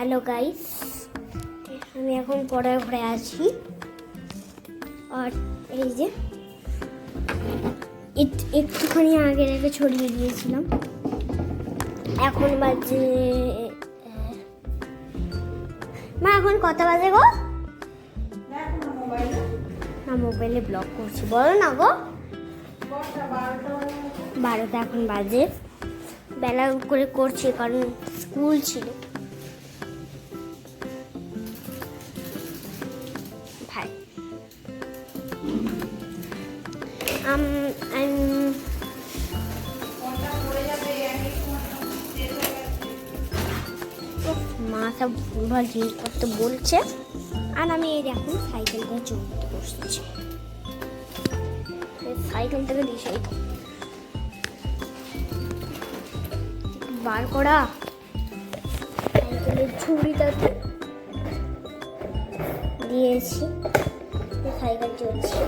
Hello guys, আমি এখন পড়ার ঘরে আছি। আর এই যে একটু- একটুখানি আগে আগে ছড়িয়ে দিয়েছিলাম। এখন বাজে মা এখন কত বাজে গো? না, মোবাইলে ব্লগ করছি। বলো না গো। বারোটা এখন বাজে। বেলা করে করছি, কারণ স্কুল ছিল। আম আম উফ, মা সব ভুলভাল জিনিসপত্র বলছে। আর আমি এই দেখুন সাইকেলটা চলতে বসছি। এই সাইকেল থেকে দিশাই বার করা। সাইকেলের ঝুড়িটাতে দিয়েছি। সাইকেল চলছে।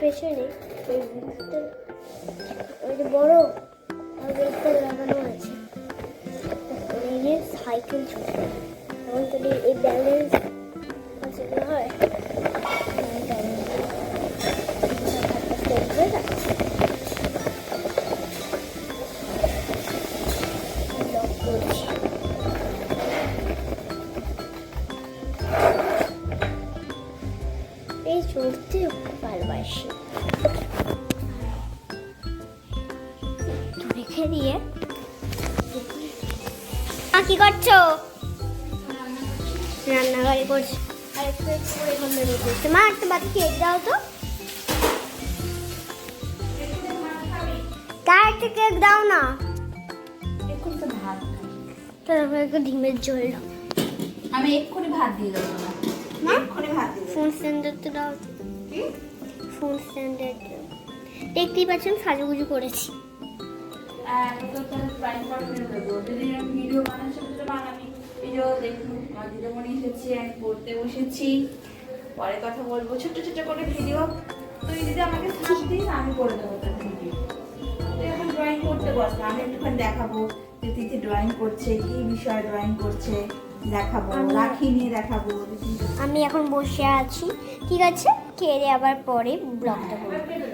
পেছনে ওই ভিতর ওই যে বড় লাগানো আছে। সাইকেল তো এই ব্যালেন্স এই চড়তে ভালোবাসি। রেখে দিয়ে মা কি করছ? রান্নাঘরে করছি মা একটা বাতি কেক দাও তো। তার একটা কেক দাও না। এখন তো ভাত। তারপর একটু ডিমের ঝোল আমি এক্ষুনি ভাত দিয়ে দেবো। ফোন স্ট্যান্ডার তো দাও? ফোন স্ট্যান্ডার দেখতেই পাচ্ছেন সাজুগুজু করেছি। দেবো। ভিডিও ভিডিও দেখুন দিদিমণি এসেছে আমি পড়তে বসেছি। পরে কথা বলব। ছোট ছোট করে ভিডিও। তুই যদি আমাকে সাথ দিস আমি করে দেবো তোর ভিডিও। তুই এখন ড্রয়িং করতে বস না আমি একটুখানি দেখাবো যে তিথি ড্রয়িং করছে কি বিষয়ে ড্রয়িং করছে। দেখাবো রাখি নিয়ে দেখাবো। আমি এখন বসে আছি। ঠিক আছে? খেয়ে আবার পরে ব্লগটা করব।